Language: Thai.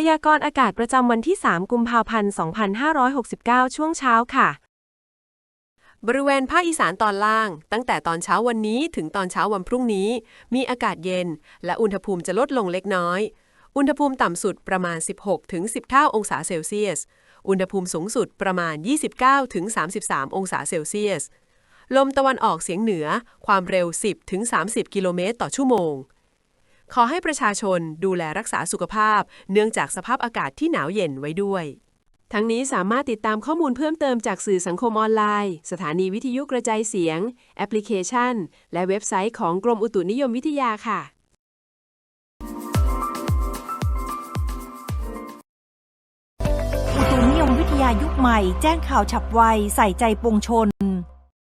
พยากรณ์อากาศประจำวันที่ 3 กุมภาพันธ์ 2569 ช่วงเช้าค่ะ บริเวณภาคอีสานตอนล่าง ตั้งแต่ตอนเช้าวันนี้ถึงตอนเช้าวันพรุ่งนี้ มีอากาศเย็น และอุณหภูมิจะลดลงเล็กน้อย อุณหภูมิต่ำสุดประมาณ 16-19 องศาเซลเซียส อุณหภูมิสูงสุดประมาณ 29-33 องศาเซลเซียส ลมตะวันออกเฉียงเหนือ ความเร็ว 10-30 กิโลเมตรต่อชั่วโมง ขอให้ประชาชนดูแลรักษาสุขภาพ เนื่องจากสภาพอากาศที่หนาวเย็นไว้ด้วย ทั้งนี้สามารถติดตามข้อมูลเพิ่มเติมจากสื่อสังคมออนไลน์ สถานีวิทยุกระจายเสียง แอปพลิเคชัน และเว็บไซต์ของกรมอุตุนิยมวิทยาค่ะอุตุนิยมวิทยายุคใหม่ แจ้งข่าวฉับไว ใส่ใจปวงชน